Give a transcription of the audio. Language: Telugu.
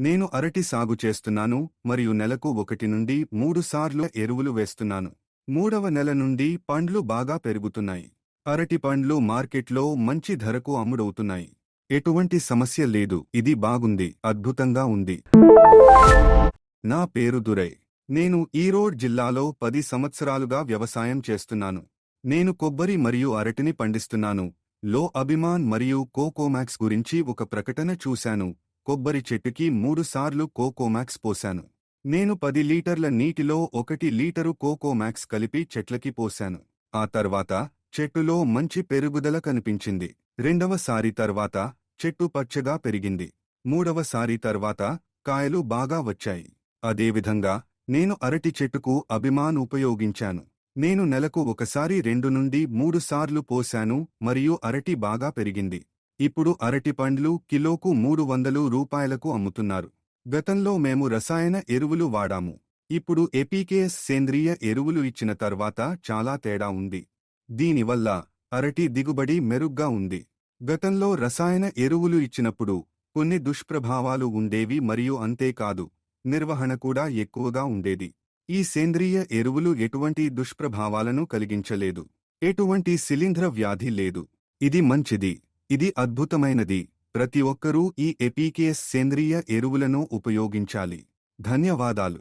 నేను అరటి సాగు చేస్తున్నాను మరియు నెలకు ఒకటి నుండి మూడు సార్లు ఎరువులు వేస్తున్నాను. మూడవ నెల నుండి పండ్లు బాగా పెరుగుతున్నాయి. అరటి పండ్లు మార్కెట్లో మంచి ధరకు అమ్ముడవుతున్నాయి. ఎటువంటి సమస్య లేదు. ఇది బాగుంది. అద్భుతంగా ఉంది. నా పేరు దురై. నేను ఈరోడ్ జిల్లాలో పది సంవత్సరాలుగా వ్యవసాయం చేస్తున్నాను. నేను కొబ్బరి మరియు అరటిని పండిస్తున్నాను. లో అభిమాన్ మరియు కోకోమాక్స్ గురించి ఒక ప్రకటన చూశాను. కొబ్బరి చెట్టుకి మూడుసార్లు కోకోమాక్స్ పోశాను. నేను పది లీటర్ల నీటిలో ఒకటి లీటరు కోకోమాక్స్ కలిపి చెట్లకి పోశాను. ఆ తర్వాత చెట్టులో మంచి పెరుగుదల కనిపించింది. రెండవసారి తర్వాత చెట్టు పచ్చగా పెరిగింది. మూడవసారి తర్వాత కాయలు బాగా వచ్చాయి. అదేవిధంగా నేను అరటి చెట్టుకు అభిమాన్ ఉపయోగించాను. నేను నెలకు ఒకసారి రెండు నుండి మూడుసార్లు పోశాను మరియు అరటి బాగా పెరిగింది. ఇప్పుడు అరటి పండ్లు కిలోకు మూడు వందలు రూపాయలకు అమ్ముతున్నారు. గతంలో మేము రసాయన ఎరువులు వాడాము. ఇప్పుడు ఎపీకేఎస్ సేంద్రియ ఎరువులు ఇచ్చిన తర్వాత చాలా తేడా ఉంది. దీనివల్ల అరటి దిగుబడి మెరుగ్గా ఉంది. గతంలో రసాయన ఎరువులు ఇచ్చినప్పుడు కొన్ని దుష్ప్రభావాలు ఉండేవి మరియు అంతేకాదు నిర్వహణ కూడా ఎక్కువగా ఉండేది. ఈ సేంద్రియ ఎరువులు ఎటువంటి దుష్ప్రభావాలను కలిగించలేదు. ఎటువంటి శిలీంధ్ర వ్యాధి లేదు. ఇది మంచిది. ఇది అద్భుతమైనది. ప్రతి ఒక్కరూ ఈ ఎపీకేఎస్ సేంద్రియ ఎరువులను ఉపయోగించాలి. ధన్యవాదాలు.